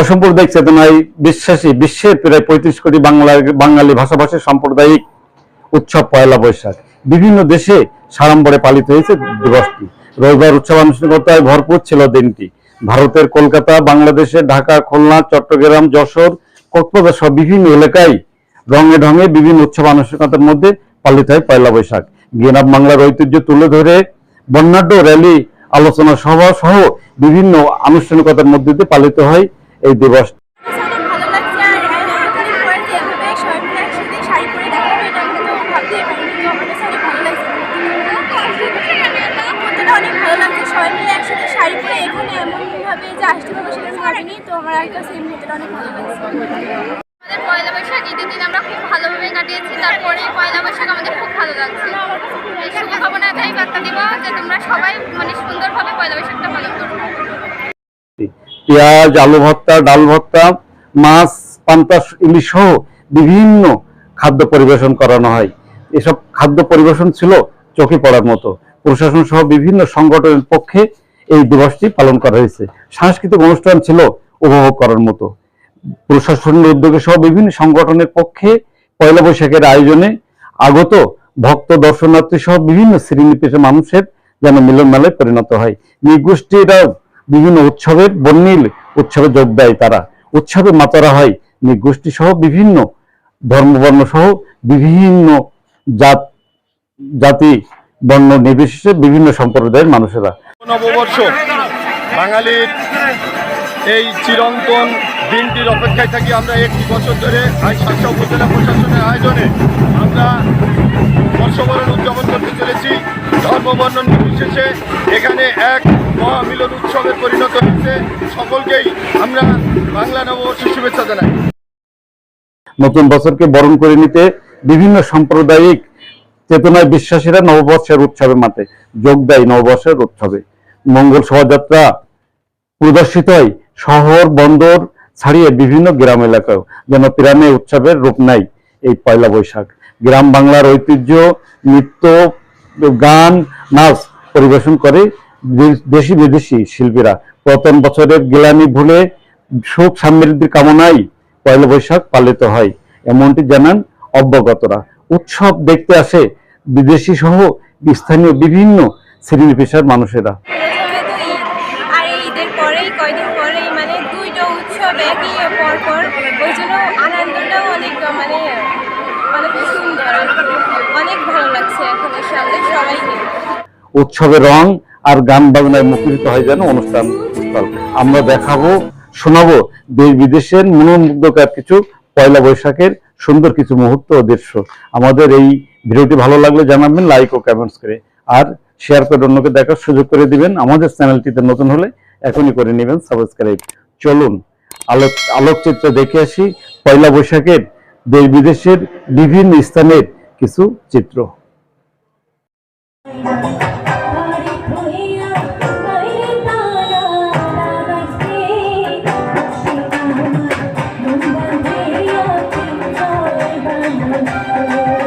অসাম্প্রদায়িক চেতনায় বিশ্বাসী, বিশ্বের প্রায় পঁয়ত্রিশ কোটি বাংলা বাঙালি ভাষাভাষী সাম্প্রদায়িক উৎসব পয়লা বৈশাখ। বিভিন্ন দেশে সাড়ম্বরে পালিত হয়েছে দিবসটি। রবিবার উৎসব আনুষ্ঠানিকতায় ভরপুর ছিল দিনটি। ভারতের কলকাতা, বাংলাদেশের ঢাকা, খুলনা, চট্টগ্রাম, যশোর, কক্সবাজার সহ বিভিন্ন এলাকায় রঙে ঢঙে বিভিন্ন উৎসব আনুষ্ঠানিকতার মধ্যে পালিত হয় পয়লা বৈশাখ। গিয়ানাব বাংলার ঐতিহ্য তুলে ধরে বর্ণাঢ্য র্যালি, আলোচনা সভা সহ বিভিন্ন আনুষ্ঠানিকতার মধ্যে দিয়ে পালিত হয় এই দিবস ভালো সবাই মিলে একসাথে শাড়ি পরে ভালো ভালো এখানে এমনভাবে যে আসতে পারব সেটা ভাবিনি তো আমার কাছে এই মুহূর্তটা অনেক ভালো লাগছে। আমাদের পয়লা বৈশাখ ঈদের দিন আমরা খুব ভালোভাবে কাটিয়েছি তারপরে পয়লা বৈশাখ আমাদের খুব ভালো লাগছে। এই শুভকামনা এটাই বার্তা দিব যে তোমরা সবাই মানে সুন্দরভাবে পয়লা বৈশাখটা পালন করো। পেঁয়াজ, আলু ভর্তা, ডাল ভর্তা, মাছ, পান্তা, ইলিশ সহ বিভিন্ন খাদ্য পরিবেশন করানো হয়। এসব খাদ্য পরিবেশন ছিল চোখে পড়ার মতো। প্রশাসন সহ বিভিন্ন সংগঠনের পক্ষে এই দিবসটি পালন করা হয়েছে। সাংস্কৃতিক অনুষ্ঠান ছিল উপভোগ করার মতো। প্রশাসনের উদ্যোগে সহ বিভিন্ন সংগঠনের পক্ষে পয়লা বৈশাখের আয়োজনে আগত ভক্ত, দর্শনার্থী সহ বিভিন্ন শ্রেণি পেশা মানুষের যেন মিলন মেলায় পরিণত হয়। নিগোষ্ঠীরাও বিভিন্ন উৎসবের বর্ণিল উৎসবে যোগ দেয় তারা। উৎসবে মাতারা হয়। নিগোষ্ঠী সহ বিভিন্ন ধর্মবর্ণ সহ বিভিন্ন জাত, জাতি বর্ণ নির্বিশেষে বিভিন্ন সম্প্রদায়ের মানুষেরা। নববর্ষ। বাঙালির এই চিরন্তন দিনটির অপেক্ষায় থাকি আমরা একটি বছর ধরে আজ উপজেলা প্রশাসনের আয়োজনে আমরা বর্ষবরণ উদযাপন করতে চলেছি। ধর্মবর্ণ নির্বিশেষে এখানে এক মহামিলন উৎসবে পরিণত হয়েছে। সকলকেই আমরা বাংলা নববর্ষের শুভেচ্ছা জানাই। নতুন বছরকে বরণ করে নিতে বিভিন্ন সাম্প্রদায়িক চেতনায় বিশ্বাসীরা নববর্ষের উৎসবে মাতে যোগ দেয় নববর্ষের উৎসবে। মঙ্গল শোভাযাত্রা প্রদর্শিত হয় শহর, বন্দর ছাড়িয়ে বিভিন্ন গ্রাম এলাকায় যেন পিরামে উৎসবের রূপ নেয় এই পয়লা বৈশাখ। গ্রাম বাংলার ঐতিহ্য, নৃত্য গান, নাচ পরিবেশন করে দেশি বিদেশি শিল্পীরা। প্রথম বছরের গিলানি ভুলে সুখ সমৃদ্ধির কামনায় পয়লা বৈশাখ পালিত হয়, এমনটি জানান অবগতরা উৎসব দেখতে আসে বিদেশি সহ স্থানীয় বিভিন্ন শ্রেণি পেশার মানুষেরা কয়দিন মানে দুইটা উৎসব একই ওই জন্য আনন্দটাও অনেক মানে মানে খুব সুন্দর আর কি। অনেক সবাইকে উৎসবে রং আর গান বাজনায় মুখরিত হয় যেন অনুষ্ঠান স্থল। আমরা দেখাবো, শোনাবো দেশ বিদেশের মনোমুগ্ধকার কিছু পয়লা বৈশাখের সুন্দর কিছু মুহূর্ত ও দৃশ্য। আমাদের এই ভিডিওটি ভালো লাগলে জানাবেন লাইক ও কমেন্টস করে। আর শেয়ার করে অন্যকে দেখার সুযোগ করে দিবেন। আমাদের চ্যানেলটিতে নতুন হলে এখনই করে নেবেন সাবস্ক্রাইব চলুন, আলোক আলোকচিত্র দেখে আসি। পয়লা বৈশাখের দেশ বিদেশের বিভিন্ন স্থানের কিছু চিত্র Thank you.